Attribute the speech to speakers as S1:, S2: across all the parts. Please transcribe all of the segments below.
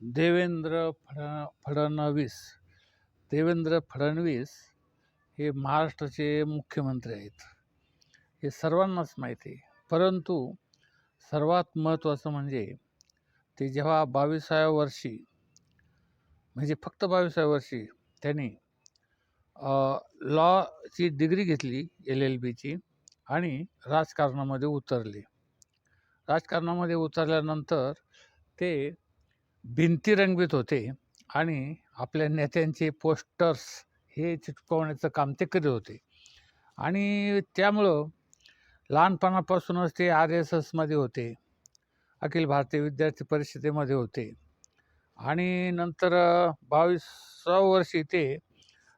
S1: देवेंद्र फड फडणवीस. देवेंद्र फडणवीस हे महाराष्ट्राचे मुख्यमंत्री आहेत. हे सर्वांनाच माहिती आहे. परंतु सर्वात महत्त्वाचं म्हणजे ते जेव्हा बावीसाव्या वर्षी म्हणजे फक्त बावीसाव्या वर्षी त्यांनी लॉची डिग्री घेतली एल एल बीची आणि राजकारणामध्ये उतरले. राजकारणामध्ये उतरल्यानंतर ते भिंती रंगवीत होते आणि आपल्या नेत्यांचे पोस्टर्स हे चिटकवण्याचं काम ते करीत होते. आणि त्यामुळं लहानपणापासूनच ते आर एस एसमध्ये होते अखिल भारतीय विद्यार्थी परिषदेमध्ये होते. आणि नंतर बावीस वर्षी ते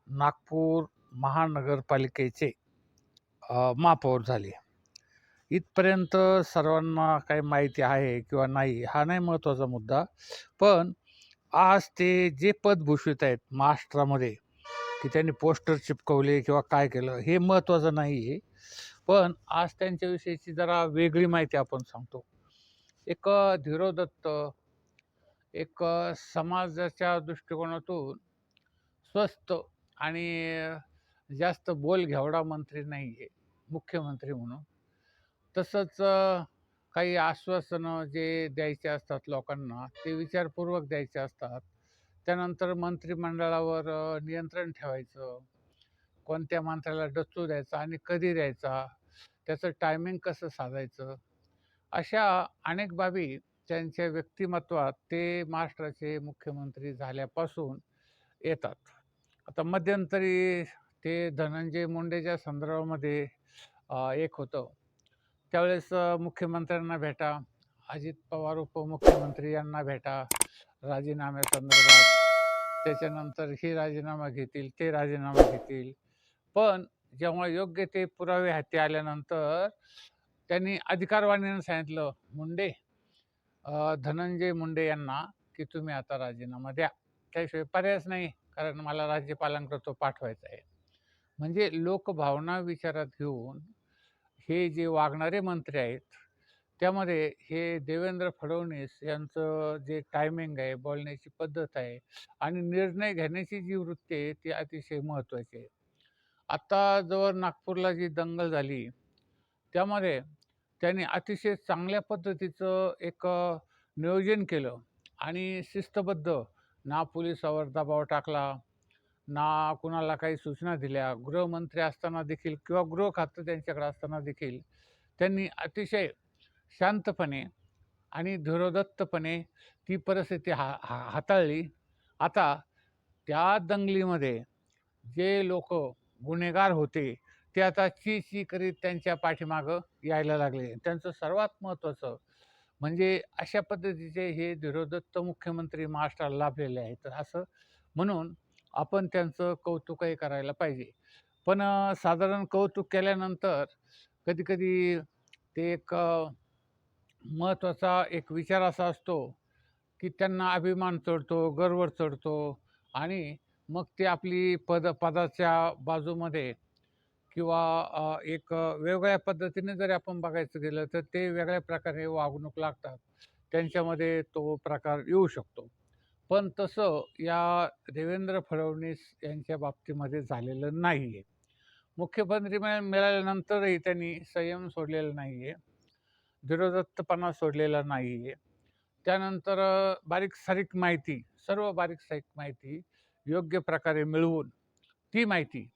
S1: नागपूर महानगरपालिकेचे महापौर झाले. इथपर्यंत सर्वांना काही माहिती आहे किंवा नाही हा नाही महत्त्वाचा मुद्दा. पण आज ते जे पद भूषवित आहेत महाराष्ट्रामध्ये की त्यांनी पोस्टर चिपकवले किंवा काय केलं हे महत्त्वाचं नाही आहे पण आज त्यांच्याविषयीची जरा वेगळी माहिती आपण सांगतो. एक धीरोदत्त एक समाजाच्या दृष्टिकोनातून स्वस्त आणि जास्त बोल घेवडा मंत्री नाही आहे मुख्यमंत्री म्हणून. तसंच काही आश्वासनं जे द्यायचे असतात लोकांना ते विचारपूर्वक द्यायचे असतात. त्यानंतर मंत्रिमंडळावर नियंत्रण ठेवायचं. कोणत्या मंत्र्याला डच्चू द्यायचा आणि कधी द्यायचा? त्याचं टायमिंग कसं साधायचं? अशा अनेक बाबी त्यांच्या व्यक्तिमत्वात ते महाराष्ट्राचे मुख्यमंत्री झाल्यापासून येतात. आता मध्यंतरी ते धनंजय मुंडेच्या संदर्भामध्ये एक होतं त्यावेळेस मुख्यमंत्र्यांना भेटा अजित पवार उपमुख्यमंत्री यांना भेटा राजीनाम्यासंदर्भात त्याच्यानंतर हे राजीनामा घेतील ते राजीनामा घेतील. पण जेव्हा योग्य ते पुरावे हाती आल्यानंतर त्यांनी अधिकारवाणीनं सांगितलं मुंडे धनंजय मुंडे यांना की तुम्ही आता राजीनामा द्या. त्याशिवाय पर्यायच नाही कारण मला राज्यपालांकडे तो पाठवायचा आहे. म्हणजे लोकभावना विचारात घेऊन हे जे वागणारे मंत्री आहेत त्यामध्ये हे देवेंद्र फडणवीस यांचं जे टायमिंग आहे बोलण्याची पद्धत आहे आणि निर्णय घेण्याची जी वृत्ती आहे ती अतिशय महत्त्वाची आहे. आत्ता जवळ नागपूरला जी दंगल झाली त्यामध्ये त्यांनी अतिशय चांगल्या पद्धतीचं एक नियोजन केलं आणि शिस्तबद्ध ना पोलिसावर दबाव टाकला ना कुणाला काही सूचना दिल्या गृहमंत्री असताना देखील किंवा गृह खातं त्यांच्याकडे असताना देखील त्यांनी अतिशय शांतपणे आणि धीरोदत्तपणे ती परिस्थिती हा हा हाताळली. आता त्या दंगलीमध्ये जे लोक गुन्हेगार होते ते आता ची ची करीत त्यांच्या पाठीमागं यायला लागले. त्यांचं सर्वात महत्त्वाचं म्हणजे अशा पद्धतीचे हे धीरोदत्त मुख्यमंत्री महाराष्ट्राला लाभलेले आहेत. असं म्हणून आपण त्यांचं कौतुकही करायला पाहिजे. पण साधारण कौतुक केल्यानंतर कधीकधी ते एक महत्त्वाचा एक विचार असा असतो की त्यांना अभिमान चढतो गर्व चढतो आणि मग ते आपली पद पदाच्या बाजूमध्ये किंवा एक वेगळ्या पद्धतीने जरी आपण बघायचं गेलं तर ते वेगळ्या प्रकारे वागणूक लागतात. त्यांच्यामध्ये तो प्रकार येऊ शकतो. पण तसं या देवेंद्र फडणवीस यांच्या बाबतीमध्ये झालेलं नाही आहे मुख्यमंत्री मिळाल्यानंतरही त्यांनी संयम सोडलेला नाही आहे धीरोदत्तपणा सोडलेला नाही आहे त्यानंतर बारीक सारीक माहिती सर्व बारीक सारीक माहिती योग्य प्रकारे मिळवून ती माहिती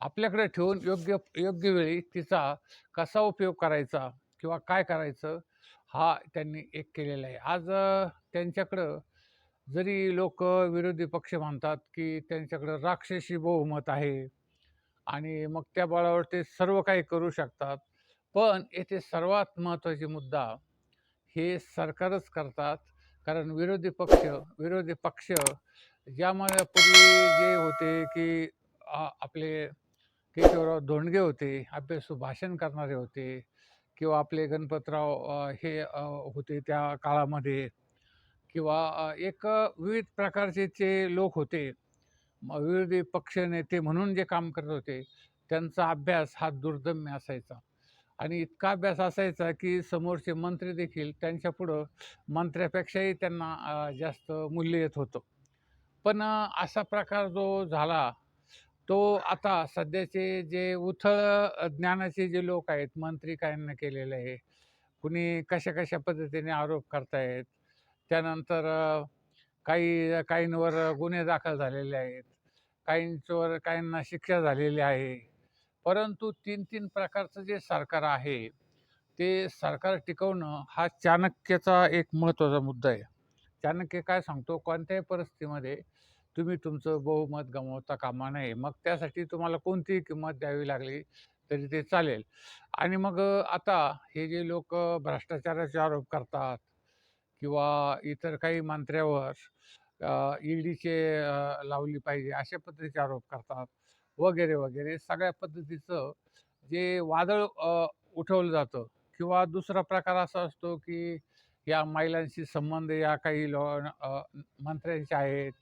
S1: आपल्याकडे ठेवून योग्य योग्य वेळी तिचा कसा उपयोग करायचा किंवा काय करायचं हा त्यांनी एक केलेला आहे. आज त्यांच्याकडं जरी लोक विरोधी पक्ष म्हणतात की त्यांच्याकडं राक्षसी बहुमत आहे आणि मग त्या बळावर ते सर्व काही करू शकतात. पण येथे सर्वात महत्त्वाचे मुद्दा हे सरकारच करतात. कारण विरोधी पक्ष विरोधी पक्ष ज्यामध्ये पूर्वी जे होते की आपले केशवराव धोंडगे होते आपले सुभाषण करणारे होते किंवा आपले गणपतराव हे होते त्या काळामध्ये. किंवा एक विविध प्रकारचे जे लोक होते म- विरोधी पक्ष नेते म्हणून जे काम करत होते त्यांचा अभ्यास हा दुर्दम्य असायचा. आणि इतका अभ्यास असायचा की समोरचे मंत्री देखील त्यांच्यापुढं मंत्र्यापेक्षाही त्यांना जास्त मूल्य येत होतं. पण असा प्रकार जो झाला तो आता सध्याचे जे उथळ ज्ञानाचे जे लोक आहेत मंत्री काहींना केलेले आहे कुणी कशा कशा पद्धतीने आरोप करतायत त्यानंतर काही काहींवर गुन्हे दाखल झालेले आहेत. काहींच्यावर काहींना शिक्षा झालेली आहे. परंतु तीन तीन प्रकारचं जे सरकार आहे ते सरकार टिकवणं हा चाणक्याचा एक महत्त्वाचा मुद्दा आहे. चाणक्य काय सांगतो? कोणत्याही परिस्थितीमध्ये तुम्ही तुमचं बहुमत गमावता कामा नये. मग त्यासाठी तुम्हाला कोणतीही किंमत द्यावी लागली तरी ते चालेल. आणि मग आता हे जे लोक भ्रष्टाचाराचे आरोप करतात किंवा इतर काही मंत्र्यावर ईडीचे लावली पाहिजे अशा पद्धतीचे आरोप करतात वगैरे वगैरे. सगळ्या पद्धतीचं जे वादळ उठवलं जातं किंवा दुसरा प्रकार असा असतो की या महिलांशी संबंध या काही लो मंत्र्यांचे आहेत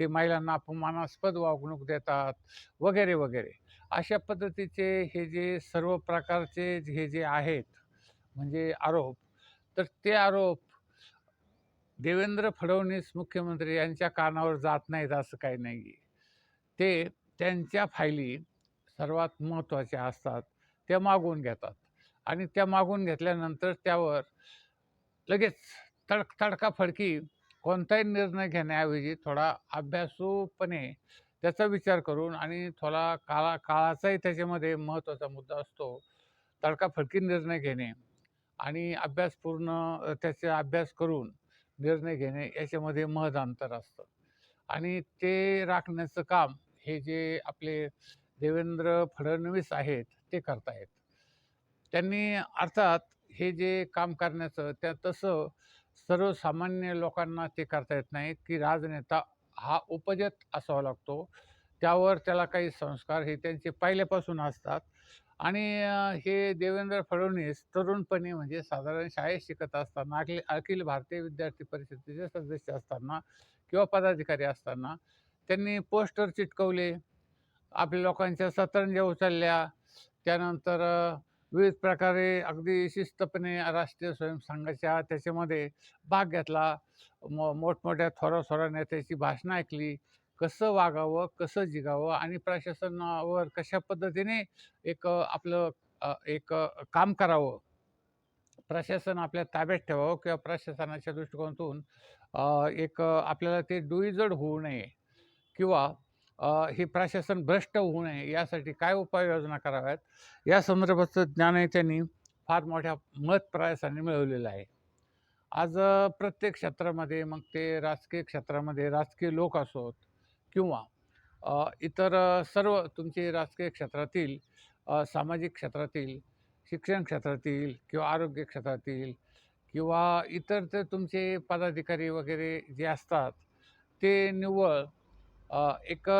S1: ते महिलांना अपमानास्पद वागणूक देतात वगैरे वगैरे. अशा पद्धतीचे हे जे सर्व प्रकारचे हे जे आहेत म्हणजे आरोप तर ते आरोप देवेंद्र फडणवीस मुख्यमंत्री यांच्या कानावर जात नाहीत असं काही नाही ते त्यांच्या फायली सर्वात महत्त्वाच्या असतात त्या मागवून घेतात. आणि त्या मागून घेतल्यानंतर त्यावर लगेच तडक तडकाफडकी कोणताही निर्णय घेण्याऐवजी थोडा अभ्यासूपणे त्याचा विचार करून आणि थोडा काळा काळाचाही त्याच्यामध्ये महत्त्वाचा मुद्दा असतो तडकाफडकी निर्णय घेणे आणि अभ्यासपूर्ण त्याचा अभ्यास करून निर्णय घेणे याच्यामध्ये महद अंतर असतं. आणि ते राखण्याचं काम हे जे आपले देवेंद्र फडणवीस आहेत ते करतायत. त्यांनी अर्थात हे जे काम करण्याचं त्या तसं सर्वसामान्य लोकांना ते करता येत नाही की राजनेता हा उपजत असावा लागतो. त्यावर त्याला काही संस्कार हे त्यांचे पहिल्यापासून असतात. आणि हे देवेंद्र फडणवीस तरुणपणी म्हणजे साधारण शाळेत शिकत असताना अखिल अखिल भारतीय विद्यार्थी परिषदेचे सदस्य असताना किंवा पदाधिकारी असताना त्यांनी पोस्टर चिटकवले. आपल्या लोकांच्या सतरंज्या उचलल्या. त्यानंतर विविध प्रकारे अगदी शिस्तपणे राष्ट्रीय स्वयंसंघाच्या त्याच्यामध्ये भाग घेतला. मो मोठमोठ्या थोरा थोरा नेत्याची भाषणं ऐकली. कसं वागावं कसं जिगावं आणि प्रशासनावर कशा पद्धतीने एक आपलं एक काम करावं? प्रशासन आपल्या ताब्यात ठेवावं किंवा प्रशासनाच्या दृष्टिकोनातून एक आपल्याला ते डुईजड होऊ नये किंवा हे प्रशासन भ्रष्ट होऊ नये यासाठी काय उपाययोजना कराव्यात? या संदर्भाचं ज्ञानही त्यांनी फार मोठ्या मत प्रयासाने मिळवलेलं आहे. आज प्रत्येक क्षेत्रामध्ये मग ते राजकीय क्षेत्रामध्ये राजकीय लोक असोत किंवा इतर सर्व तुमचे राजकीय क्षेत्रातील सामाजिक क्षेत्रातील शिक्षण क्षेत्रातील किंवा आरोग्य क्षेत्रातील किंवा इतर ते तुमचे पदाधिकारी वगैरे जे असतात ते निव्वळ एक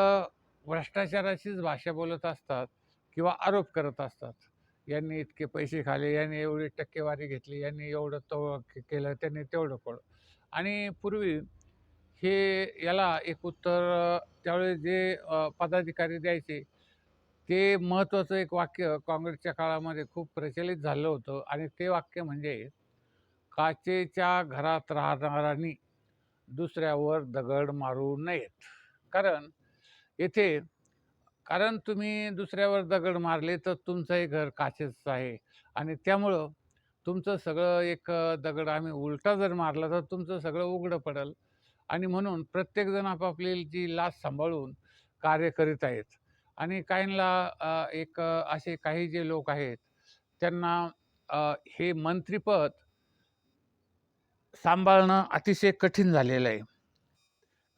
S1: भ्रष्टाचाराचीच भाषा बोलत असतात किंवा आरोप करत असतात. यांनी इतके पैसे खाले यांनी एवढी टक्केवारी घेतली यांनी एवढं तो केलं त्यांनी तेवढं पडलं आणि पूर्वी हे याला एक उत्तर त्यावेळी जे पदाधिकारी द्यायचे ते महत्त्वाचं एक वाक्य काँग्रेसच्या काळामध्ये खूप प्रचलित झालं होतं. आणि ते वाक्य म्हणजे काचेच्या घरात राहणाऱ्यांनी दुसऱ्यावर दगड मारू नयेत. कारण येथे कारण तुम्ही दुसऱ्यावर दगड मारले तर तुमचंही घर काचेचं आहे. आणि त्यामुळं तुमचं सगळं एक दगड आम्ही उलटा जर मारला तर तुमचं सगळं उघडं पडेल. आणि म्हणून प्रत्येकजण आपापली जी लाच सांभाळून कार्य करीत आहेत. आणि काहींना एक असे काही जे लोक आहेत त्यांना हे मंत्रिपद सांभाळणं अतिशय कठीण झालेलं आहे.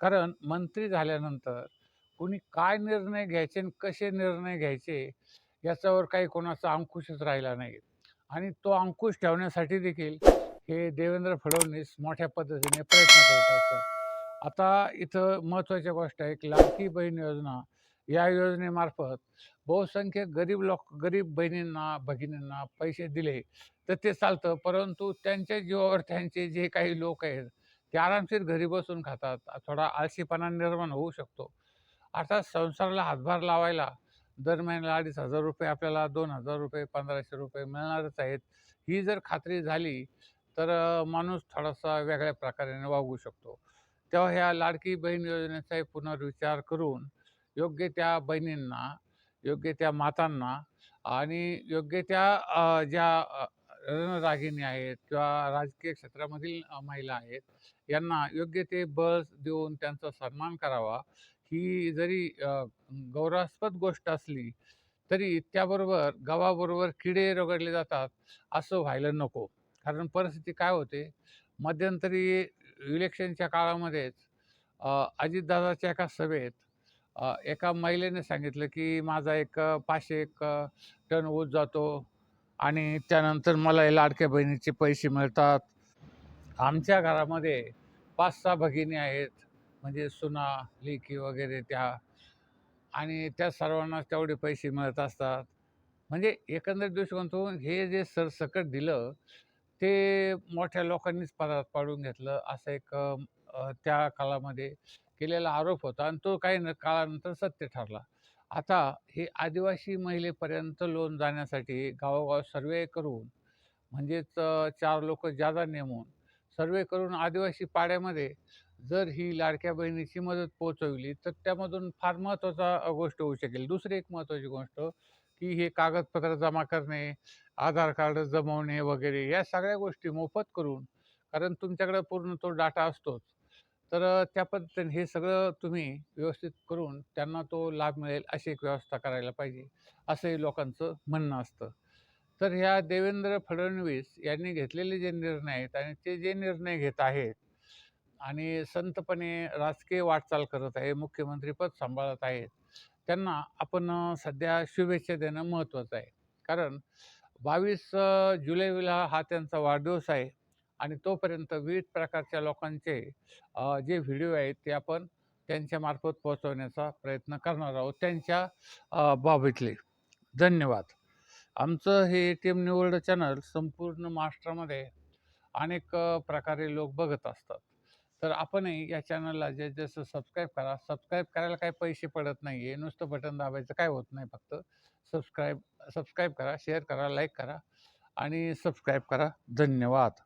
S1: कारण मंत्री झाल्यानंतर कोणी काय निर्णय घ्यायचे आणि कसे निर्णय घ्यायचे याच्यावर काही कोणाचा अंकुशच राहिला नाही. आणि तो अंकुश ठेवण्यासाठी देखील हे देवेंद्र फडणवीस मोठ्या पद्धतीने प्रयत्न करत असतात आता इथं महत्त्वाची गोष्ट आहे की लाडकी बहीण योजना. या योजनेमार्फत बहुसंख्य गरीब लोक गरीब बहिणींना भगिनींना पैसे दिले तर ते चालतं. परंतु त्यांच्या जीवावर त्यांचे जे काही लोक आहेत ते आरामशीर घरी बसून खातात. थोडा आळशीपणा निर्माण होऊ शकतो. अर्थात संसाराला हातभार लावायला दर महिन्याला अडीच हजार रुपये आपल्याला दोन हजार रुपये पंधराशे रुपये मिळणारच आहेत. ही जर खात्री झाली तर माणूस थोडासा वेगळ्या प्रकाराने वागू शकतो. तेव्हा ह्या लाडकी बहीण योजनेचाही पुनर्विचार करून योग्य त्या बहिणींना योग्य त्या मातांना आणि योग्य त्या ज्या रणरागिणी आहेत किंवा राजकीय क्षेत्रामधील महिला आहेत यांना योग्य ते बस देऊन त्यांचा सन्मान करावा. ही जरी गौरवास्पद गोष्ट असली तरी त्याबरोबर गावाबरोबर किडे रगडले जातात असं व्हायला नको. कारण परिस्थिती काय होते? मध्यंतरी इलेक्शनच्या काळामध्येच अजितदादाच्या एका सभेत एका महिलेने सांगितलं की माझा एक पाचशे एक टन ऊस जातो आणि त्यानंतर मला हे लाडक्या बहिणीचे पैसे मिळतात. आमच्या घरामध्ये पाच सहा भगिनी आहेत म्हणजे सुना लेकी वगैरे त्या आणि त्या सर्वांना तेवढे पैसे मिळत असतात. म्हणजे एकंदरीत दृष्टिकोनातून हे जे सरसकट दिलं ते मोठ्या लोकांनीच पदरात पाडून घेतलं. असं एक त्या काळामध्ये केलेला आरोप होता आणि तो काही न काळानंतर सत्य ठरला. आता हे आदिवासी महिलेपर्यंत लोन जाण्यासाठी गावोगाव सर्वे करून म्हणजेच चार लोक जादा नेमून सर्वे करून आदिवासी पाड्यामध्ये जर ही लाडक्या बहिणीची मदत पोहोचवली तर त्यामधून फार महत्त्वाचा गोष्ट होऊ शकेल. दुसरी एक महत्त्वाची गोष्ट की हे कागदपत्र जमा करणे आधार कार्ड जमवणे वगैरे या सगळ्या गोष्टी मोफत करून कारण तुमच्याकडे पूर्ण तो डाटा असतोच. तर त्या पद्धतीने हे सगळं तुम्ही व्यवस्थित करून त्यांना तो लाभ मिळेल अशी एक व्यवस्था करायला पाहिजे असंही लोकांचं म्हणणं असतं. तर ह्या देवेंद्र फडणवीस यांनी घेतलेले जे निर्णय आहेत आणि ते जे निर्णय घेत आहेत आणि संतपणे राजकीय वाटचाल करत आहे मुख्यमंत्रीपद सांभाळत आहेत त्यांना आपण सध्या शुभेच्छा देणं महत्त्वाचं आहे. कारण बावीस जुलैला हा त्यांचा वाढदिवस आहे आणि तोपर्यंत विविध प्रकारच्या लोकांचे जे व्हिडिओ आहेत ते आपण त्यांच्यामार्फत पोहोचवण्याचा प्रयत्न करणार आहोत त्यांच्या बाबीतले बाबतीतले. धन्यवाद. आमचं हे ए टी एम निवड चॅनल संपूर्ण महाराष्ट्रामध्ये अनेक प्रकारे लोक बघत असतात. तर आपणही या चॅनलला जे जसं सबस्क्राईब करा. सबस्क्राईब करायला काही पैसे पडत नाही आहे नुसतं बटन दाबायचं काय होत नाही फक्त. सबस्क्राईब सबस्क्राईब करा शेअर करा लाईक करा आणि सबस्क्राईब करा. धन्यवाद.